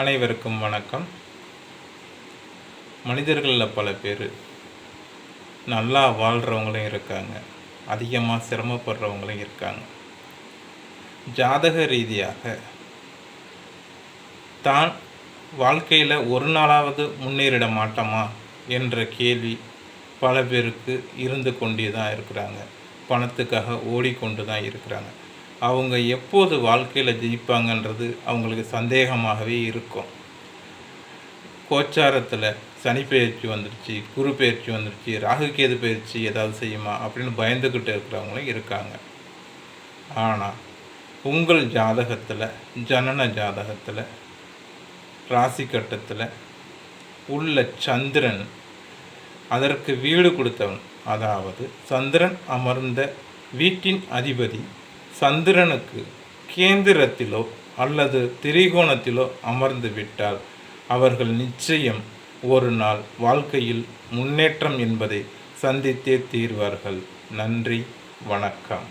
அனைவருக்கும் வணக்கம். மனிதர்களில் பல பேர் நல்லா வாழ்கிறவங்களும் இருக்காங்க. அதிகமாக சிரமப்படுறவங்களும் இருக்காங்க. ஜாதக ரீதியாக தான் வாழ்க்கையில் ஒரு நாளாவது முன்னேறிட மாட்டோமா என்ற கேள்வி பல பேருக்கு இருந்து கொண்டே தான் இருக்கிறாங்க. பணத்துக்காக ஓடிக்கொண்டு தான் இருக்கிறாங்க. அவங்க எப்போது வாழ்க்கையில் ஜெயிப்பாங்கன்றது அவங்களுக்கு சந்தேகமாகவே இருக்கும். கோச்சாரத்தில் சனி பயிற்சி வந்துடுச்சு குரு பயிற்சி வந்துடுச்சு ராகுகேது பயிற்சி ஏதாவது செய்யுமா அப்படின்னு பயந்துக்கிட்டு இருக்கிறவங்களும் இருக்காங்க. ஆனால் உங்கள் ஜாதகத்தில் ஜனன ஜாதகத்தில் ராசி கட்டத்தில் உள்ள சந்திரன் அதற்கு வீடு கொடுத்தவன் அதாவது சந்திரன் அமர்ந்த வீட்டின் அதிபதி சந்திரனுக்கு கேந்திரத்திலோ அல்லது திரிகோணத்திலோ அமர்ந்து விட்டால் அவர்கள் நிச்சயம் ஒரு நாள் வாழ்க்கையில் முன்னேற்றம் என்பதை சந்தித்தே தீர்வார்கள். நன்றி வணக்கம்.